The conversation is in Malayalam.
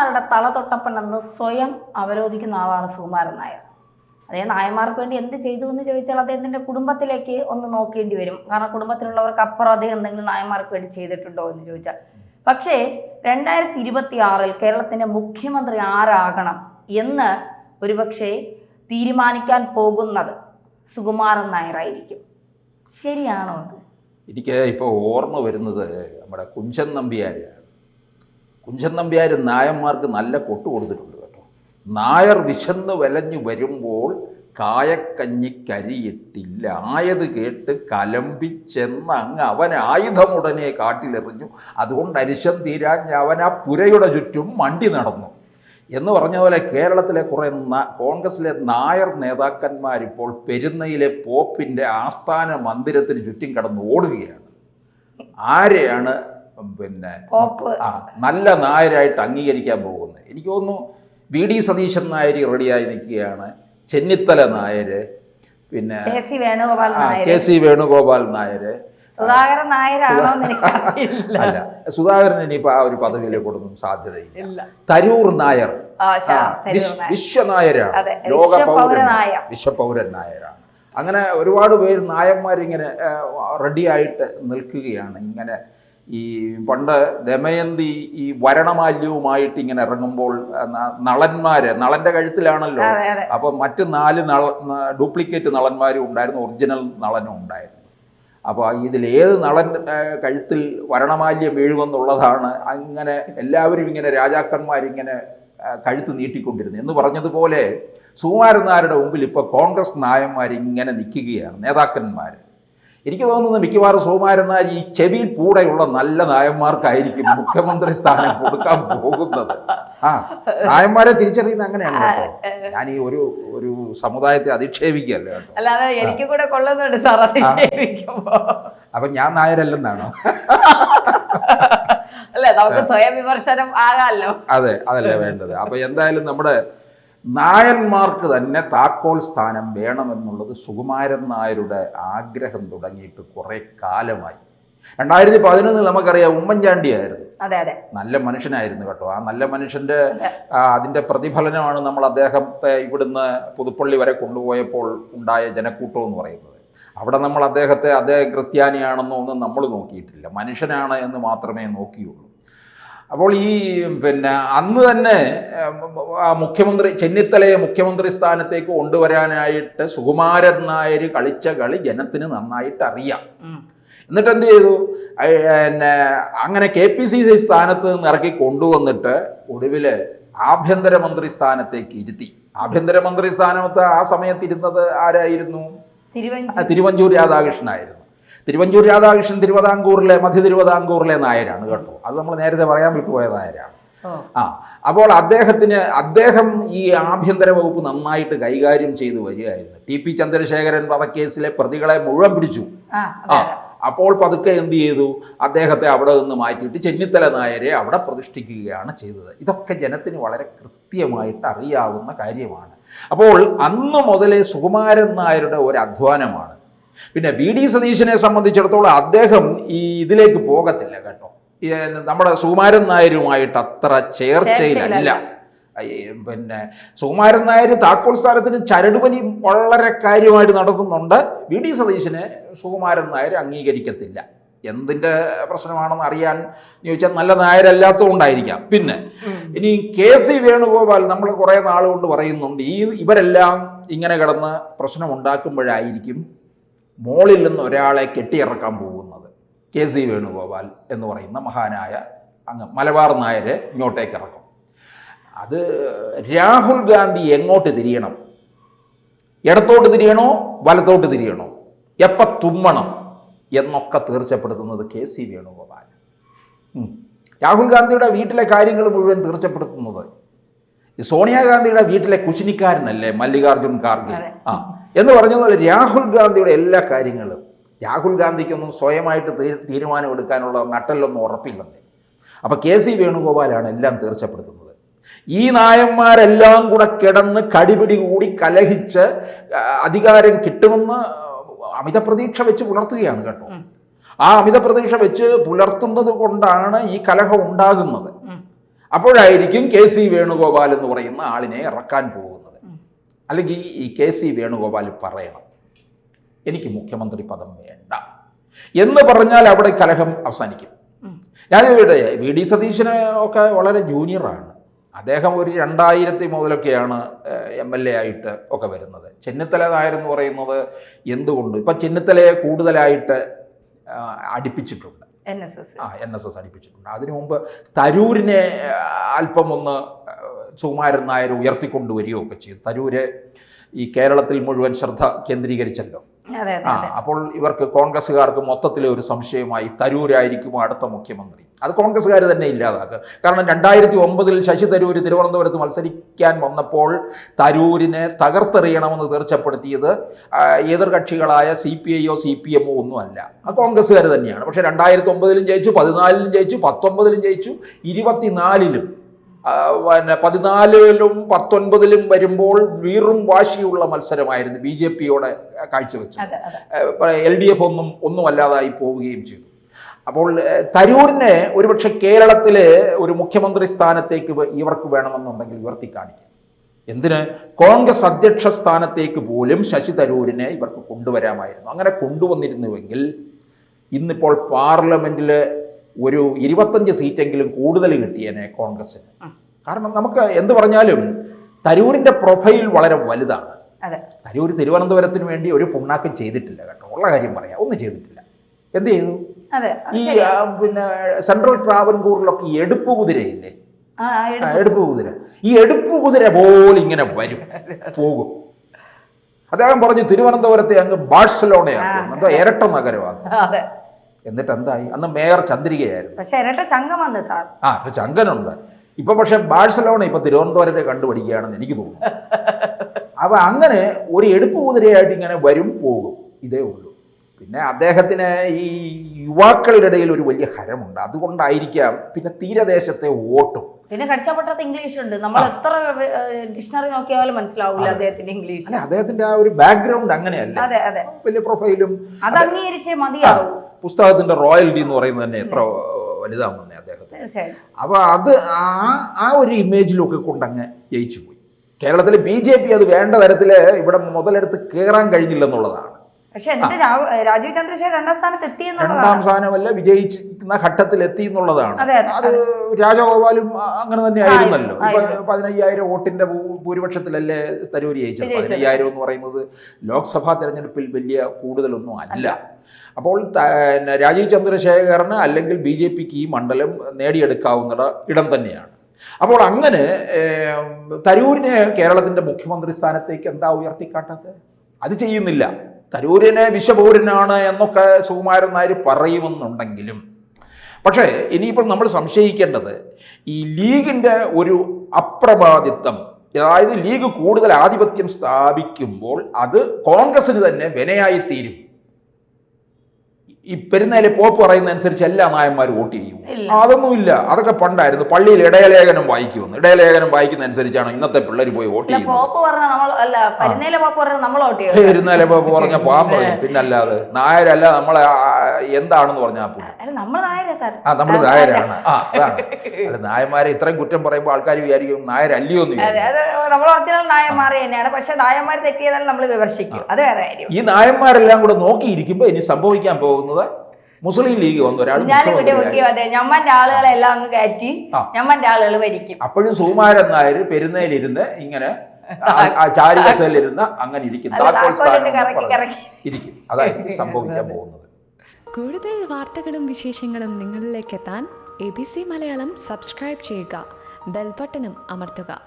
നായന്മാരുടെ തല തൊട്ടപ്പനെന്ന് സ്വയം അവരോധിക്കുന്ന ആളാണ് സുകുമാരൻ നായർ. അതേ നായന്മാർക്ക് വേണ്ടി എന്ത് ചെയ്തു എന്ന് ചോദിച്ചാൽ അദ്ദേഹത്തിന്റെ കുടുംബത്തിലേക്ക് ഒന്ന് നോക്കേണ്ടി വരും. കാരണം കുടുംബത്തിലുള്ളവർക്ക് അപ്പുറം അദ്ദേഹം എന്തെങ്കിലും നായന്മാർക്ക് വേണ്ടി ചെയ്തിട്ടുണ്ടോ എന്ന് ചോദിച്ചാൽ. പക്ഷേ രണ്ടായിരത്തി ഇരുപത്തി ആറിൽ കേരളത്തിന്റെ മുഖ്യമന്ത്രി ആരാകണം എന്ന് ഒരുപക്ഷെ തീരുമാനിക്കാൻ പോകുന്നത് സുകുമാരൻ നായരായിരിക്കും. ശരിയാണോ അത്? എനിക്ക് ഇപ്പോൾ ഓർമ്മ വരുന്നത് നമ്മുടെ കുഞ്ചൻ നമ്പ്യാരാണ് കുഞ്ചൻ നമ്പ്യാർ നായന്മാർക്ക് നല്ല കൊട്ടു കൊടുത്തിട്ടുണ്ട് കേട്ടോ. നായർ വിശന്ന് വലഞ്ഞു വരുമ്പോൾ കായക്കഞ്ഞി കരിയിട്ടില്ല ആയത് കേട്ട് കലമ്പിച്ചെന്ന് അങ്ങ് അവൻ ആയുധമുടനെ കാട്ടിലെറിഞ്ഞു. അതുകൊണ്ട് അരിശം തീരാഞ്ഞ് അവൻ ആ പുരയുടെ ചുറ്റും മണ്ടി നടന്നു. എന്ന് പറഞ്ഞ പോലെ കേരളത്തിലെ കുറേ കോൺഗ്രസിലെ നായർ നേതാക്കന്മാരിപ്പോൾ പെരുന്നയിലെ പോപ്പിന്റെ ആസ്ഥാന മന്ദിരത്തിന് ചുറ്റും കടന്ന് ഓടുകയാണ്. ആരെയാണ് പിന്നെ ആ നല്ല നായരായിട്ട് അംഗീകരിക്കാൻ പോകുന്നത് എനിക്ക് തോന്നുന്നു വി ഡി സതീശൻ നായർ റെഡിയായി നിൽക്കുകയാണ്. ചെന്നിത്തല നായർ പിന്നെ കെ സി വേണുഗോപാൽ നായർ. സുധാകരൻ നായരാണോ അല്ല സുധാകരൻ ഇനിയിപ്പോൾ ആ ഒരു പദവിയിലേക്ക് പദവിയിലേക്കൊന്നും സാധ്യതയില്ല. തരൂർ നായർ. വിശ്വനായരാണ് ലോക പൗരൻ. വിശ്വപൗരൻ നായരാണ്. അങ്ങനെ ഒരുപാട് പേര് നായന്മാരിങ്ങനെ റെഡിയായിട്ട് നിൽക്കുകയാണ്. ഇങ്ങനെ ഈ പണ്ട് ദമയന്തി ഈ വരണമാല്യവുമായിട്ട് ഇങ്ങനെ ഇറങ്ങുമ്പോൾ നളന്മാര് നളന്റെ കഴുത്തിലാണല്ലോ. അപ്പൊ മറ്റ് നാല് നള ഡ്യൂപ്ലിക്കേറ്റ് നളന്മാരും ഉണ്ടായിരുന്നു ഒറിജിനൽ നളനും ഉണ്ടായിരുന്നു. അപ്പോൾ ഇതിൽ ഏത് നളൻ കഴുത്തിൽ വരണമാല്യം വീഴുമെന്നുള്ളതാണ് അങ്ങനെ എല്ലാവരും ഇങ്ങനെ രാജാക്കന്മാരിങ്ങനെ കഴുത്ത് നീട്ടിക്കൊണ്ടിരുന്നു എന്ന് പറഞ്ഞതുപോലെ സുകുമാരനാരുടെ മുമ്പിൽ ഇപ്പോൾ കോൺഗ്രസ് നായന്മാർ ഇങ്ങനെ നിൽക്കുകയാണ് നേതാക്കന്മാർ എനിക്ക് തോന്നുന്നത് മിക്കവാറും സോമാരെന്നാൽ ഈ ചെവിയിൽ കൂടെയുള്ള നല്ല നായന്മാർക്കായിരിക്കും മുഖ്യമന്ത്രി സ്ഥാനം കൊടുക്കാൻ പോകുന്നത്. ആ നായന്മാരെ തിരിച്ചറിയുന്ന അങ്ങനെയാണ് കേട്ടോ. ഞാൻ ഈ ഒരു ഒരു സമുദായത്തെ അധിക്ഷേപിക്കുകയല്ല കേട്ടോ. അല്ലാതെ എനിക്ക് കൂടെ കൊള്ളുന്നുണ്ട് സാർ അപ്പൊ ഞാൻ നായരല്ലെന്നാണോ? അല്ലേ നമുക്ക് സ്വയം വിമർശനം ആകാമല്ലോ. അതെ അതല്ലേ വേണ്ടത്. അപ്പൊ എന്തായാലും നമ്മുടെ നായന്മാർക്ക് തന്നെ താക്കോൽ സ്ഥാനം വേണമെന്നുള്ളത് സുകുമാരൻ നായരുടെ ആഗ്രഹം തുടങ്ങിയിട്ട് കുറെ കാലമായി. രണ്ടായിരത്തി പതിനൊന്നിൽ നമുക്കറിയാം ഉമ്മൻചാണ്ടിയായിരുന്നു. അതെ അതെ. നല്ല മനുഷ്യനായിരുന്നു കേട്ടോ. ആ നല്ല മനുഷ്യന്റെ അതിന്റെ പ്രതിഫലനമാണ് നമ്മൾ അദ്ദേഹത്തെ ഇവിടുന്ന് പുതുപ്പള്ളി വരെ കൊണ്ടുപോയപ്പോൾ ഉണ്ടായ ജനക്കൂട്ടം എന്ന് പറയുന്നത്. അവിടെ നമ്മൾ അദ്ദേഹത്തെ അദ്ദേഹം ക്രിസ്ത്യാനിയാണെന്നോ ഒന്നും നമ്മൾ നോക്കിയിട്ടില്ല. മനുഷ്യനാണ് എന്ന് മാത്രമേ നോക്കിയുള്ളൂ. അപ്പോൾ ഈ പിന്നെ അന്ന് തന്നെ മുഖ്യമന്ത്രി ചെന്നിത്തലയെ മുഖ്യമന്ത്രി സ്ഥാനത്തേക്ക് കൊണ്ടുവരാനായിട്ട് സുകുമാരൻ നായർ കളിച്ച കളി ജനത്തിന് നന്നായിട്ട് അറിയാം. എന്നിട്ട് എന്ത് ചെയ്തു? പിന്നെ അങ്ങനെ കെ പി സി സി സ്ഥാനത്ത് നിന്ന് ഇറക്കി കൊണ്ടുവന്നിട്ട് ഒടുവിൽ ആഭ്യന്തരമന്ത്രി സ്ഥാനത്തേക്ക് ഇരുത്തി. ആഭ്യന്തരമന്ത്രി സ്ഥാനത്ത് ആ സമയത്ത് ഇരുന്നത് ആരായിരുന്നു? തിരുവഞ്ചൂർ രാധാകൃഷ്ണനായിരുന്നു. തിരുവഞ്ചൂർ രാധാകൃഷ്ണൻ തിരുവിതാംകൂറിലെ മധ്യ തിരുവിതാംകൂറിലെ നായരാണ് കേട്ടോ. അത് നമ്മൾ നേരത്തെ പറയാൻ വിട്ടുപോയ നായരാണ്. ആ അപ്പോൾ അദ്ദേഹത്തിന് അദ്ദേഹം ഈ ആഭ്യന്തര വകുപ്പ് നന്നായിട്ട് കൈകാര്യം ചെയ്തു വരികയായിരുന്നു. ടി പി ചന്ദ്രശേഖരൻ വധക്കേസിലെ പ്രതികളെ മുഴുവൻ പിടിച്ചു. ആ. അപ്പോൾ പതുക്കെ എന്ത് ചെയ്തു? അദ്ദേഹത്തെ അവിടെ നിന്ന് മാറ്റിയിട്ട് ചെന്നിത്തല നായരെ അവിടെ പ്രതിഷ്ഠിക്കുകയാണ് ചെയ്തത്. ഇതൊക്കെ ജനത്തിന് വളരെ കൃത്യമായിട്ട് അറിയാവുന്ന കാര്യമാണ്. അപ്പോൾ അന്ന് മുതലേ സുകുമാരൻ നായരുടെ ഒരു അധ്വാനമാണ്. പിന്നെ വി ഡി സതീശനെ സംബന്ധിച്ചിടത്തോളം അദ്ദേഹം ഈ ഇതിലേക്ക് പോകത്തില്ല കേട്ടോ. നമ്മുടെ സുകുമാരൻ നായരുമായിട്ട് അത്ര ചേർച്ചയിലല്ല. പിന്നെ സുകുമാരൻ നായർ താക്കോൽ സ്ഥാനത്തിന് ചരടുപലി വളരെ കാര്യമായിട്ട് നടത്തുന്നുണ്ട്. വി ഡി സതീശനെ സുകുമാരൻ നായർ അംഗീകരിക്കത്തില്ല. എന്തിന്റെ പ്രശ്നമാണെന്ന് അറിയാൻ ചോദിച്ചാൽ നല്ല നായരല്ലാത്തതുകൊണ്ടായിരിക്കാം. പിന്നെ ഇനി കെ സി വേണുഗോപാൽ നമ്മൾ കുറേ നാളുകൊണ്ട് പറയുന്നുണ്ട് ഈ ഇവരെല്ലാം ഇങ്ങനെ കിടന്ന് പ്രശ്നം ഉണ്ടാക്കുമ്പോഴായിരിക്കും മോളിൽ നിന്ന് ഒരാളെ കെട്ടിയിറക്കാൻ പോകുന്നത് കെ സി വേണുഗോപാൽ എന്ന് പറയുന്ന മഹാനായ അങ്ങ് മലബാർ നായരെ ഇങ്ങോട്ടേക്ക് ഇറക്കും. അത് രാഹുൽ ഗാന്ധി എങ്ങോട്ട് തിരിയണം? ഇടത്തോട്ട് തിരിയണോ? വലത്തോട്ട് തിരിയണോ? എപ്പോൾ തുമ്മണം? എന്നൊക്കെ തീർച്ചപ്പെടുത്തുന്നത് കെ സി വേണുഗോപാൽ. രാഹുൽ ഗാന്ധിയുടെ വീട്ടിലെ കാര്യങ്ങൾ മുഴുവൻ തീർച്ചപ്പെടുത്തുന്നത് സോണിയാഗാന്ധിയുടെ വീട്ടിലെ കുശിനിക്കാരനല്ലേ മല്ലികാർജുൻ ഖാർഗെ. ആ. എന്ന് പറഞ്ഞതുപോലെ രാഹുൽ ഗാന്ധിയുടെ എല്ലാ കാര്യങ്ങളും രാഹുൽ ഗാന്ധിക്കൊന്നും സ്വയമായിട്ട് തീ- തീരുമാനമെടുക്കാനുള്ള നട്ടല്ലൊന്നും ഉറപ്പില്ലെന്നേ. അപ്പോൾ കെ സി വേണുഗോപാലാണ് എല്ലാം തീർച്ചപ്പെടുത്തുന്നത്. ഈ നായന്മാരെല്ലാം കൂടെ കിടന്ന് കടിപിടി കൂടി കലഹിച്ച് അധികാരം കിട്ടുമെന്ന് അമിത പ്രതീക്ഷ വെച്ച് പുലർത്തുകയാണ് കേട്ടോ. ആ അമിത പ്രതീക്ഷ വെച്ച് പുലർത്തുന്നത് കൊണ്ടാണ് ഈ കലഹം ഉണ്ടാകുന്നത്. അപ്പോഴായിരിക്കും കെ സി വേണുഗോപാൽ എന്ന് പറയുന്ന ആളിനെ ഇറക്കാൻ പോകുന്നത്. അല്ലെങ്കിൽ ഈ കെ സി വേണുഗോപാൽ പറയണം. എനിക്ക് മുഖ്യമന്ത്രി പദം വേണ്ട. എന്ന് പറഞ്ഞാൽ അവിടെ കലഹം അവസാനിക്കും. ഞാനിവിടെ വി ഡി സതീശന് ഒക്കെ വളരെ ജൂനിയറാണ് അദ്ദേഹം ഒരു രണ്ടായിരത്തി മുതലൊക്കെയാണ് എം എൽ എ ആയിട്ട് ഒക്കെ വരുന്നത്. ചെന്നിത്തല നായർ എന്ന് പറയുന്നത് എന്തുകൊണ്ട്? ഇപ്പം ചെന്നിത്തലയെ കൂടുതലായിട്ട് അടുപ്പിച്ചിട്ടുണ്ട്. എൻ എസ് എസ് ആ എൻ എസ് എസ് അടുപ്പിച്ചിട്ടുണ്ട്. അതിനു മുമ്പ് തരൂരിനെ അല്പം ഒന്ന് സുകുമാരൻ നായർ ഉയർത്തിക്കൊണ്ടുവരികയോ ഒക്കെ ചെയ്തു. തരൂര് ഈ കേരളത്തിൽ മുഴുവൻ ശ്രദ്ധ കേന്ദ്രീകരിച്ചല്ലോ. ആ അപ്പോൾ ഇവർക്ക് കോൺഗ്രസ്സുകാർക്ക് മൊത്തത്തിലെ ഒരു സംശയമായി തരൂരായിരിക്കും അടുത്ത മുഖ്യമന്ത്രി? അത് കോൺഗ്രസ്സുകാർ തന്നെ ഇല്ലാതാക്കുക. കാരണം രണ്ടായിരത്തി ഒമ്പതിൽ ശശി തരൂര് തിരുവനന്തപുരത്ത് മത്സരിക്കാൻ വന്നപ്പോൾ തരൂരിനെ തകർത്തെറിയണമെന്ന് തീർച്ചപ്പെടുത്തിയത് എതിർകക്ഷികളായ സി പി ഐയോ സി പി എമ്മോ ഒന്നുമല്ല അത് കോൺഗ്രസ്സുകാർ തന്നെയാണ്. പക്ഷേ രണ്ടായിരത്തി ഒമ്പതിലും ജയിച്ചു പതിനാലിലും ജയിച്ചു പത്തൊമ്പതിലും ജയിച്ചു ഇരുപത്തിനാലിലും പിന്നെ പതിനാലിലും പത്തൊൻപതിലും വരുമ്പോൾ വീറും വാശിയുള്ള മത്സരമായിരുന്നു ബി ജെ പിയോടെ കാഴ്ചവെച്ചത്. അതെ എൽ ഡി എഫ് ഒന്നും ഒന്നുമല്ലാതായി പോവുകയും ചെയ്തു. അപ്പോൾ തരൂരിനെ ഒരുപക്ഷെ കേരളത്തിലെ ഒരു മുഖ്യമന്ത്രി സ്ഥാനത്തേക്ക് ഇവർക്ക് വേണമെന്നുണ്ടെങ്കിൽ ഉയർത്തി കാണിക്കും. എന്തിന്? കോൺഗ്രസ് അധ്യക്ഷ സ്ഥാനത്തേക്ക് പോലും ശശി തരൂരിനെ ഇവർക്ക് കൊണ്ടുവരാമായിരുന്നു. അങ്ങനെ കൊണ്ടുവന്നിരുന്നുവെങ്കിൽ ഇന്നിപ്പോൾ പാർലമെന്റിൽ ഒരു ഇരുപത്തഞ്ച് സീറ്റെങ്കിലും കൂടുതൽ കിട്ടിയേനെ കോൺഗ്രസിന് കാരണം നമുക്ക് എന്ത് പറഞ്ഞാലും തരൂരിന്റെ പ്രൊഫൈൽ വളരെ വലുതാണ്. തരൂർ തിരുവനന്തപുരത്തിന് വേണ്ടി ഒരു പുണ്ണാക്കം ചെയ്തിട്ടില്ല കേട്ടോ. ഉള്ള കാര്യം പറയാം. ഒന്നും ചെയ്തിട്ടില്ല. എന്ത് ചെയ്തു? ഈ പിന്നെ സെൻട്രൽ ട്രാവൻകൂറിലൊക്കെ ഈ എടുപ്പ് കുതിരയില്ലേ എടുപ്പ് കുതിര. ഈ എടുപ്പ് കുതിര പോലെ ഇങ്ങനെ വരും. പോകും. അദ്ദേഹം പറഞ്ഞു തിരുവനന്തപുരത്തെ അങ്ങ് ബാഴ്സലോണയാക്കും. എന്താ ഇരട്ട നഗരമാക്കും. എന്നിട്ട് എന്തായി അന്ന് മേയർ ചന്ദ്രികയായിരുന്നു. പക്ഷെ ഇരട്ട ചങ്കം വന്ന് സാർ. ആ പക്ഷെ ചങ്കനുണ്ട് ഇപ്പൊ പക്ഷെ ബാഴ്സലോണ ഇപ്പൊ തിരുവനന്തപുരത്തെ കണ്ടുപിടിക്കുകയാണെന്ന് എനിക്ക് തോന്നുന്നു. അപ്പൊ അങ്ങനെ ഒരു എടുപ്പ് കുതിരയായിട്ട് ഇങ്ങനെ വരും പോകും. ഇതേ ഉള്ളൂ. പിന്നെ അദ്ദേഹത്തിന് ഈ യുവാക്കളുടെ ഇടയിൽ ഒരു വലിയ ഹരമുണ്ട്. അതുകൊണ്ടായിരിക്കാം പിന്നെ തീരദേശത്തെ വോട്ടും. പിന്നെ കടിച്ചപ്പെട്ടത് ഇംഗ്ലീഷ് ഉണ്ട്. നമ്മൾ എത്ര ഡിക്ഷണറി നോക്കിയാലും മനസ്സിലാവില്ല അദ്ദേഹത്തിന്റെ ഇംഗ്ലീഷ് അല്ലെ അദ്ദേഹത്തിന്റെ ആ ഒരു ബാക്ക്ഗ്രൗണ്ട് അങ്ങനെയല്ല? അതെ അതെ. വലിയ പ്രൊഫൈലും അത് അംഗീകരിച്ചേ മതിയാവും. പുസ്തകത്തിന്റെ റോയൽറ്റി എന്ന് പറയുന്നത് തന്നെ എത്ര വലുതാണെന്നേ അദ്ദേഹത്തിന്. അപ്പൊ അപ്പോൾ അത് ആ ആ ഒരു ഇമേജിലൊക്കെ കൊണ്ടങ്ങ് ജയിച്ചു പോയി കേരളത്തിലെ ബി ജെ പി അത് വേണ്ട തരത്തിൽ ഇവിടെ മുതലെടുത്ത് കയറാൻ കഴിഞ്ഞില്ലെന്നുള്ളതാണ്. പക്ഷെ രാജീവ് ചന്ദ്രശേഖർ രണ്ടാം സ്ഥാനത്ത് എത്തി രണ്ടാം സ്ഥാനമല്ല വിജയിക്കുന്ന ഘട്ടത്തിൽ എത്തി എന്നുള്ളതാണ്. അതെ, രാജഗോപാലും അങ്ങനെ തന്നെ ആയിരുന്നല്ലോ. പതിനയ്യായിരം വോട്ടിന്റെ ഭൂരിപക്ഷത്തിലല്ലേ തരൂർ ജയിച്ചത്? പതിനയ്യായിരം എന്ന് പറയുന്നത് ലോക്സഭാ തെരഞ്ഞെടുപ്പിൽ വലിയ കൂടുതലൊന്നും അല്ല. അപ്പോൾ രാജീവ് ചന്ദ്രശേഖറിന് അല്ലെങ്കിൽ ബി ജെ പിക്ക് ഈ മണ്ഡലം നേടിയെടുക്കാവുന്ന ഇടം തന്നെയാണ്. അപ്പോൾ അങ്ങനെ തരൂരിനെ കേരളത്തിന്റെ മുഖ്യമന്ത്രി സ്ഥാനത്തേക്ക് എന്താ ഉയർത്തിക്കാട്ടത് അത് ചെയ്യുന്നില്ല. തരൂരിനെ വിഷപൂരനാണ് എന്നൊക്കെ സുകുമാരൻ നായർ പറയുമെന്നുണ്ടെങ്കിലും പക്ഷേ ഇനിയിപ്പോൾ നമ്മൾ സംശയിക്കേണ്ടത് ഈ ലീഗിന്റെ ഒരു അപ്രബാധിത്വം അതായത് ലീഗ് കൂടുതൽ ആധിപത്യം സ്ഥാപിക്കുമ്പോൾ അത് കോൺഗ്രസിന് തന്നെ വിനയായി തീരും ഈ പെരുന്നാളെ പോപ്പ് പറയുന്ന അനുസരിച്ച് എല്ലാ നായന്മാരും വോട്ട് ചെയ്യും. അതൊന്നുമില്ല. അതൊക്കെ പണ്ടായിരുന്നു. പള്ളിയിൽ ഇടയലേഖനം വായിക്കുമെന്ന്. ഇടയലേഖനം വായിക്കുന്ന അനുസരിച്ചാണ് ഇന്നത്തെ പിള്ളേർ പോയി വോട്ട് ചെയ്യുന്നത്. പരുന്നേലെ പോപ്പ് പറഞ്ഞ പാൻ പറയും. പിന്നല്ലാതെ നായരല്ല നമ്മളെ എന്താണെന്ന് പറഞ്ഞാൽ ആ നമ്മൾ നായരാണ്. ആ അതാണ്. അല്ല നായന്മാരെ ഇത്രയും കുറ്റം പറയുമ്പോൾ ആൾക്കാർ വിചാരിക്കും നായരല്ലയോ എന്ന് ഈ നായന്മാരെല്ലാം കൂടെ നോക്കിയിരിക്കുമ്പോൾ ഇനി സംഭവിക്കാൻ പോകുന്നത്? മുസ്ലിം ലീഗ് വന്നു. ഒരാൾ ഞാൻ ഇവിടെ മുഖ്യമന്ത്രിയായി. നോക്കിയോ അതെ ഞമ്മന്റെ ആളുകളെ എല്ലാം അങ്ങ് കയറ്റി. ഞമ്മന്റെ ആളുകൾ ഭരിക്കും. അപ്പോഴും സുകുമാരൻ നായർ പെരുന്നയിലിരുന്ന് ഇങ്ങനെ ആ- ചാരുകസയിലിരുന്ന് അങ്ങനെ ഇരിക്കും. താക്കോൽ സ്ഥാനം ഇരിക്കും. അതായിരിക്കും സംഭവിക്കാൻ പോകുന്നത്. കൂടുതൽ വാർത്തകളും വിശേഷങ്ങളും നിങ്ങളിലേക്ക് എത്താൻ A B C Malayalam subscribe ചെയ്യുക. ബെൽബട്ടനും അമർത്തുക.